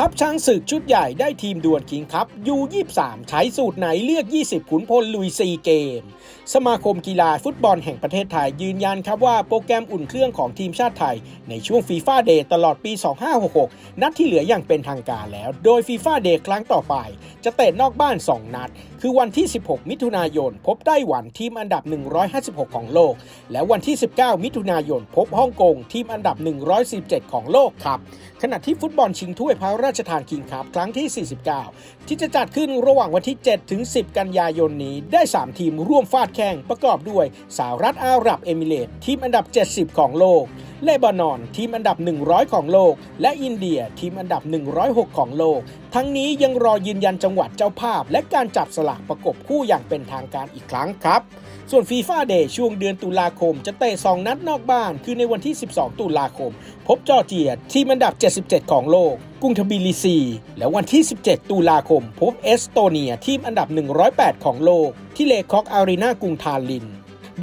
ทัพช้างศึกชุดใหญ่ได้ทีมดวลคิงครับยู23ใช้สูตรไหนเลือก 20 ขุนพลลุยซีเกม สมาคมกีฬาฟุตบอลแห่งประเทศไทยยืนยันครับว่าโปรแกรมอุ่นเครื่องของทีมชาติไทย ในช่วงฟีฟ่าเดย์ตลอดปี 2566 นัดที่เหลืออย่างเป็นทางการแล้ว โดยฟีฟ่าเดย์ครั้งต่อไป จะเตะนอกบ้าน 2 นัด คือวันที่ 16 มิถุนายน พบไต้หวันทีมอันดับ 156 ของโลก และวันที่ 19 มิถุนายน พบฮ่องกงทีมอันดับ 117 ของโลกครับขณะที่ฟุตบอลชิงถ้วยพระราชทานคิงคัพครั้งที่ 49 ที่จะจัดขึ้นระหว่างวันที่ 7 ถึง 10 กันยายนนี้ ได้ 3 ทีมร่วมฟาดแข่งประกอบด้วยสหรัฐอาหรับเอมิเรตส์ทีมอันดับ 70 ของโลก เลบานอน ทีมอันดับ 100 ของโลก และอินเดียทีมอันดับ 106 ของโลก ทั้งนี้ยังรอยืนยันจังหวัดเจ้าภาพ และการจับสลากประกบคู่อย่างเป็นทางการอีกครั้งครับ ส่วนฟีฟ่าเดย์ช่วงเดือนตุลาคม จะเตะ 2 นัดนอกบ้าน คือในวันที่ 12 ตุลาคม พบจอร์เจีย ทีมอันดับ 77 ของโลกกรุงทบิลิซี และวันที่ 17 ตุลาคม พบเอสโตเนียทีมอันดับ 108 ของโลก ที่เลคอกอารีนากรุงทาลิน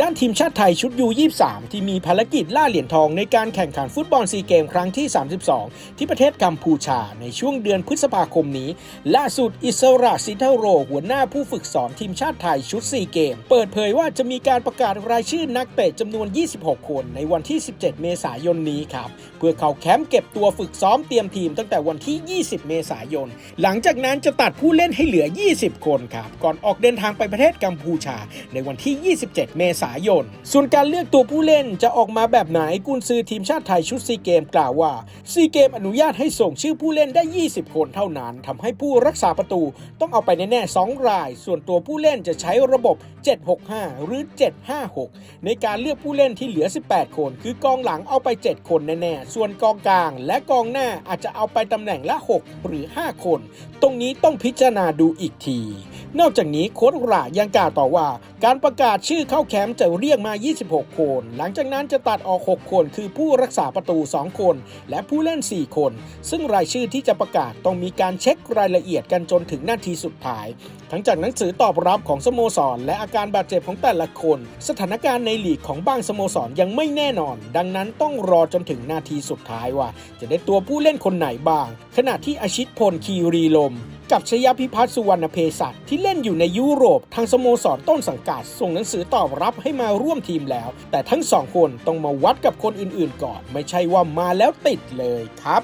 ด้านทีมชาติไทยชุดยู23 ที่มีภารกิจล่าเหรียญทองในการแข่งขันฟุตบอลซีเกมครั้งที่ 32 ที่ประเทศกัมพูชาในช่วงเดือนพฤษภาคมนี้ ล่าสุดอิสราซิเทโร หัวหน้าผู้ฝึกสอนทีมชาติไทยชุดซีเกม เปิดเผยว่าจะมีการประกาศรายชื่อนักเตะจำนวน 26 คนในวันที่ 17 เมษายนนี้ครับ เพื่อเข้าแคมป์เก็บตัวฝึกซ้อมเตรียมทีมตั้งแต่วันที่ 20 เมษายน หลังจากนั้นจะตัดผู้เล่นให้เหลือ 20 คนครับก่อนออกเดินทางไปประเทศกัมพูชา ในวันที่ 27 เมษายน ส่วนการเลือกตัวผู้เล่นจะออกมาแบบไหนกุนซือทีมชาติไทยชุดซีเกมกล่าวว่าซีเกมอนุญาตให้ส่งชื่อผู้เล่นได้ 20 คนเท่านั้นทำให้ผู้รักษาประตูต้องเอาไปแน่ๆ2ราย ส่วนตัวผู้เล่นจะใช้ระบบ 765 หรือ 756 ในการเลือกผู้เล่นที่เหลือ 18 คน คือกองหลังเอาไป 7 คนแน่ๆส่วนกองกลาง และกองหน้าอาจจะเอาไปตำแหน่งละ 6 หรือ 5 คน ตรงนี้ต้องพิจารณาดูอีกที นอกจากนี้โค้ชรายังกล่าวต่อว่า การประกาศชื่อเข้าแคมป์จะเรียกมา 26 คน หลังจากนั้นจะตัดออก 6 คน คือผู้รักษาประตู 2 คน และผู้เล่น 4 คน ซึ่งรายชื่อที่จะประกาศต้องมีการเช็ครายละเอียดกันจนถึงนาทีสุดท้าย ทั้งจากหนังสือตอบรับของสโมสร และอาการบาดเจ็บของแต่ละคน สถานการณ์ในลีกของบางสโมสรยังไม่แน่นอน ดังนั้นต้องรอจนถึงนาทีสุดท้ายว่า จะได้ตัวผู้เล่นคนไหนบ้าง ขณะที่อาชิตพลคีรีลม กับชยพิพัฒน์สุวรรณเพศัตที่เล่นอยู่ในยุโรป ทางสโมสรต้นสังกัด ส่งหนังสือตอบรับให้มาร่วมทีมแล้ว แต่ทั้งสองคนต้องมาวัดกับคนอื่นๆก่อน ไม่ใช่ว่ามาแล้วติดเลยครับ